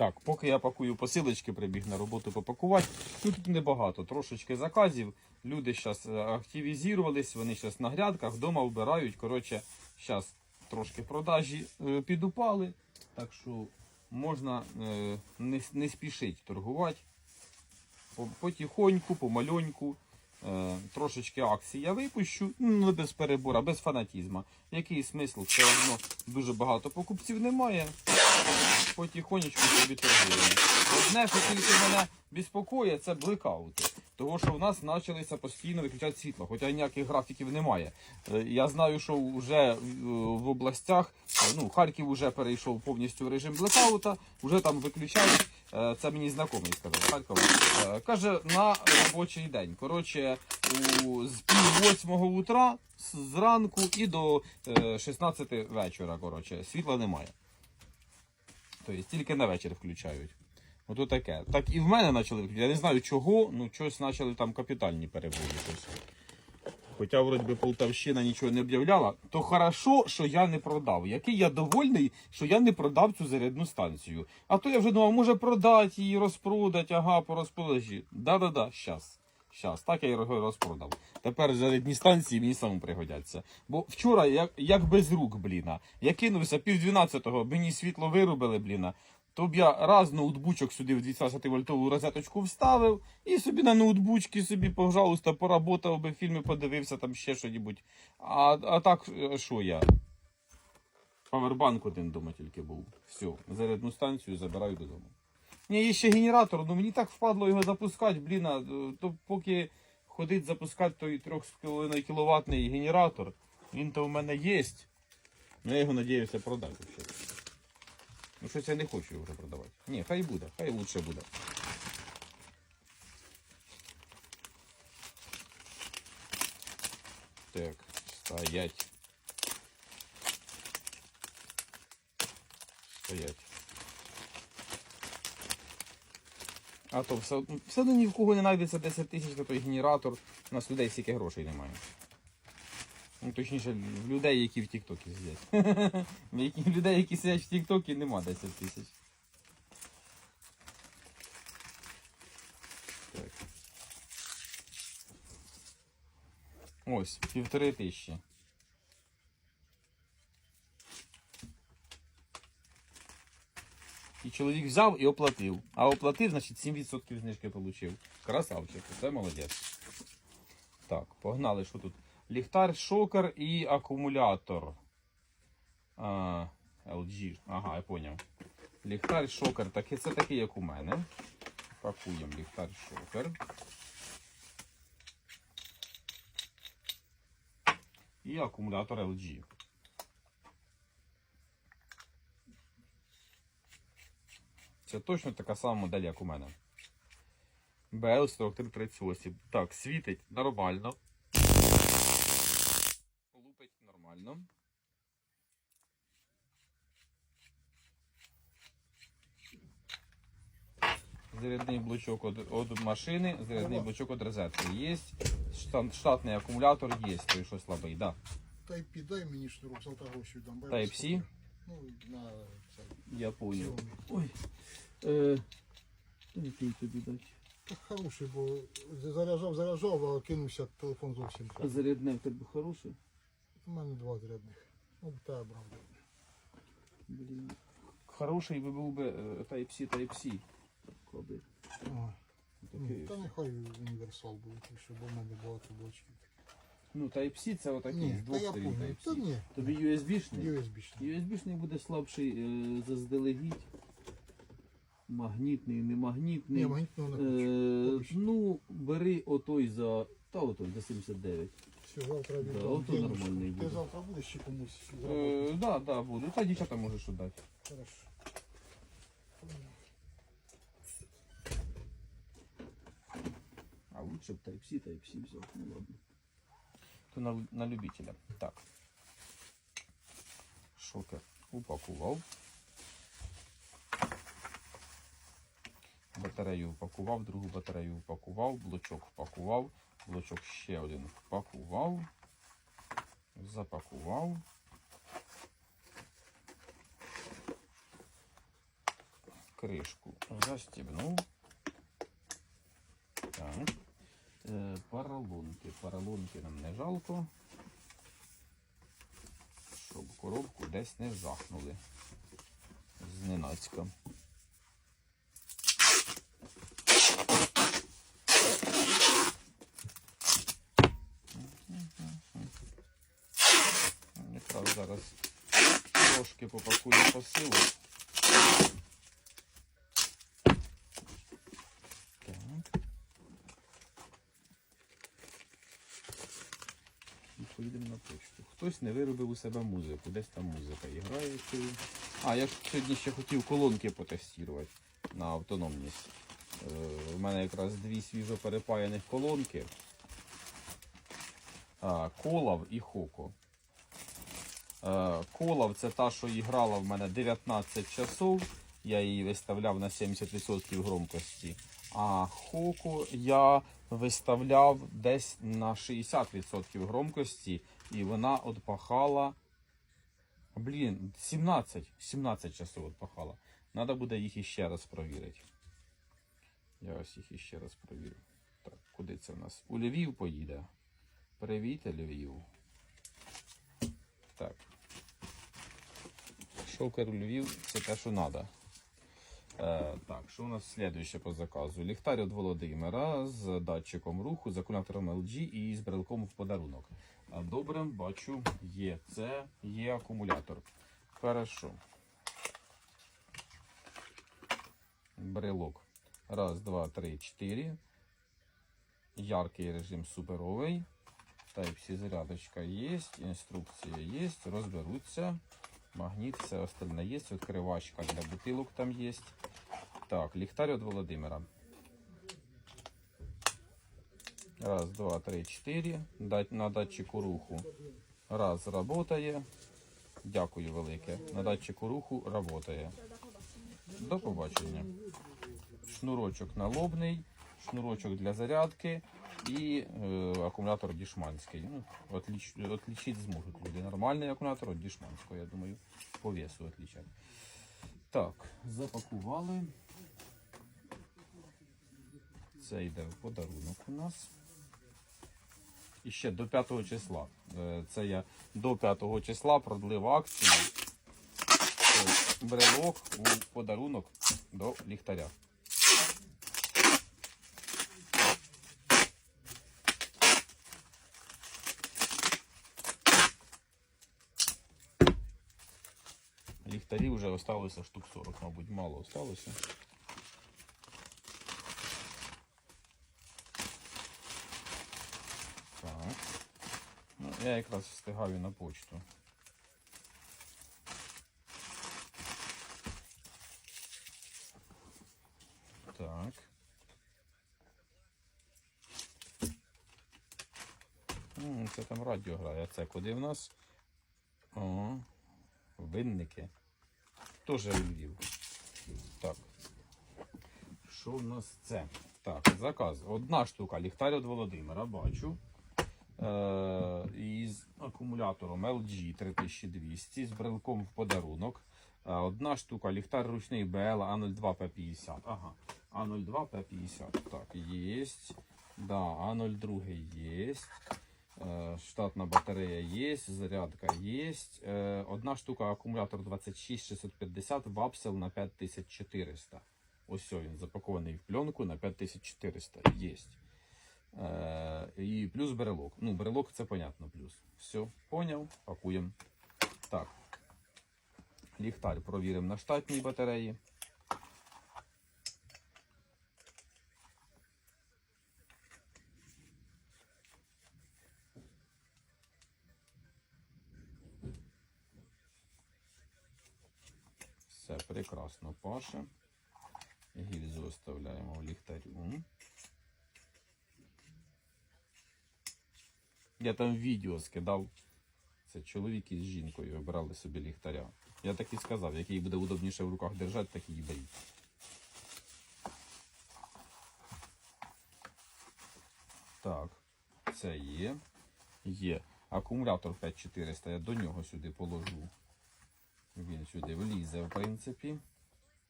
Так, поки я пакую посилочки, прибіг на роботу попакувати. Тут небагато, трошечки заказів. Люди зараз активізувались, вони зараз на грядках, вдома вбирають. Коротше, зараз трошки продажі е, підупали. Так що можна е, не, не спішити торгувати. Потихоньку, помальоньку. Е, трошечки акцій я випущу, ну без перебора, без фанатізму. Який смисл? Все одно дуже багато покупців немає. Потихонечку собі торгуємо. Одне, що тільки мене безпокоїть, це блекаути. Того, що в нас почалися постійно виключати світло, хоча ніяких графіків немає. Е, Я знаю, що вже е, в областях, е, ну, Харків вже перейшов повністю в режим блекаута, вже там виключають. Це мені знайомий сказав Харкова. Каже, на робочий день. Коротше, з пів восьмого утра зранку і до е, 16 вечора. Коротше, світла немає. Тобто тільки на вечір включають. Ото таке. Так і в мене почали виключати. Я не знаю чого, ну щось почали там капітальні перебої. Хоча, вроді Полтавщина нічого не об'являла, то хорошо, що я не продав. Який я довольний, що я не продав цю зарядну станцію. А то я вже думав, може продати її, розпродати, ага, по розпродажі. Да-да-да, щас. Щас, так я роз- розпродав. Тепер зарядні станції мені самому пригодяться. Бо вчора, як, як без рук, бліна, я кинувся пів дванадцятого, мені світло вирубили, бліна. То б я раз ноутбучок сюди в 220 вольтову розеточку вставив і собі на ноутбучки собі, пожалуйста, поработав би, фільми подивився, там ще що-небудь. А, а так, е, що я? Павербанк один вдома тільки був. Все, зарядну станцію забираю додому. Ні, є ще генератор, ну мені так впадло його запускати, блін, то поки ходить запускати той 3,5 кіловатний генератор, він то в мене є. Ну я його надіюся продати. Ну щось я не хочу його вже продавати. Ні, хай буде, хай лучше буде. Так, стоять. Стоять. А то все, все одно ні в кого не знайдеться 10 тисяч на той генератор. У нас людей стільки грошей немає. Ну, точніше, людей, які в Тіктокі сидять. Людей, які сидять в Тіктокі, нема 10 тисяч. Ось, півтори тисячі. Чоловік взяв і оплатив. А оплатив, значить 7% знижки отримав. Красавчик, це молодець. Так, погнали, що тут? Ліхтар, шокер і акумулятор. А, LG. Ага, я поняв. Ліхтар, шокер. Так, це такий, як у мене. Пакуємо ліхтар, шокер. І акумулятор LG. Це точно така сама модель, як у мене. BL4338. Так, світить нормально. Лупить нормально. Зарядний блочок від машини, зарядний блочок від розетки є. Штатний акумулятор є, той що слабий, да. Type дай мені шнурок, завтра гроші дам. Type-C? Ну, на. Я понял. Ой. Е, який тобі дати? Так хороший, бо заряджав, заряджав, а кинувся телефон зовсім. А зарядне в тебе хороше? У мене два зарядних. Ну, та брав. Блін. Хороший би був би е, Type-C, Type-C. Коби. Ага. Такий. Ні, Та нехай універсал буде, щоб у мене багато блочків. Ну, Type-C це отакий, Ні, з та двох я сторін понял. Та Type-C. ні, Тобі USB-шний? USB-шний. USB-шний буде слабший е, заздалегідь. Магнітний, не магнітний. Ні, магнітного не хочу. Е, Поки що. ну, бери отой за. Та отой за 79. Все, завтра Да, віддам ото денежку. нормальний Ти буде. завтра будеш ще комусь Е, да, да, буду. Та дівчата можеш дати. Хорошо. А лучше б Type-C, Type-C взял. Ну ладно. То на, на любителя. Так. Шокер упакував. Батарею упакував, другу батарею упакував, блочок впакував, блочок ще один впакував, запакував. кришку застібнув. Так. Е, поролонки. Поролонки нам не жалко. Щоб коробку десь не жахнули. Зненацька. Якраз зараз трошки попакую посилу. Так. І поїдемо на почту. Хтось не виробив у себе музику, десь там музика грає. чи- А, я ж сьогодні ще хотів колонки потестувати на автономність. Е, У мене якраз дві свіжо перепаяних колонки. А, Колав і Хоко. Е, Колав це та, що і грала в мене 19 часов. Я її виставляв на 70% громкості. А Хоку я виставляв десь на 60% громкості. І вона отпахала. Блін, 17, 17 часов отпахала. Надо буде їх іще раз провірити. Я ось їх іще раз провірю. Так, куди це в нас? У Львів поїде. Привіт, Львів. Так. Шокер у Львів це те, що треба. Е, так, що у нас слідуюче по заказу? Ліхтар від Володимира з датчиком руху, з акумулятором LG і з брелком в подарунок. Добре, бачу, є. Це є акумулятор. Хорошо. Брелок. Раз, два, три, чотири. Яркий режим суперовий. Type-C зарядочка є, інструкція є, розберуться. Магніт, все остальне є, відкривачка для бутилок там є. Так, ліхтар від Володимира. Раз, два, три, чотири. На датчику руху. Раз, работає. Дякую велике. На датчику руху работає. До побачення. Шнурочок налобний, шнурочок для зарядки і е, акумулятор дішманський. Ну, отліч, отлічити зможуть люди. Нормальний акумулятор від дішманського, я думаю, по весу отлічать. Так, запакували. Це йде в подарунок у нас. І ще до 5 числа. Е, Це я до 5 числа продлив акцію. Е, Брелок у подарунок до ліхтаря. Ліхтарів вже осталося штук 40, мабуть, мало осталося. Ну, я якраз встигаю на почту. Так. Це там радіо грає. Це куди в нас? О, винники. Тоже Львів. Так. Що в нас це? Так, заказ. Одна штука, ліхтар від Володимира, бачу. Е, із акумулятором LG 3200 з брелком в подарунок. Е, одна штука, ліхтар ручний BL A02P50. Ага. А02 П50. Так, есть. Да, А02 есть. Е, Штатна батарея є, зарядка є. Е, Одна штука акумулятор 26650 вапсел на 5400. Ось він запакований в пленку на 5400. Є. Е, І плюс брелок. Ну, брелок це понятно плюс. Все, поняв, пакуємо. Так. Ліхтар провіримо на штатній батареї. Все прекрасно паше. Гільзу оставляємо в ліхтарю. Я там відео скидав. Це чоловік із жінкою обирали собі ліхтаря. Я так і сказав, який буде удобніше в руках держати, так і беріть. Так, це є. Є. Акумулятор 5400, я до нього сюди положу. Він сюди влізе, в принципі.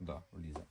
Да, влізе.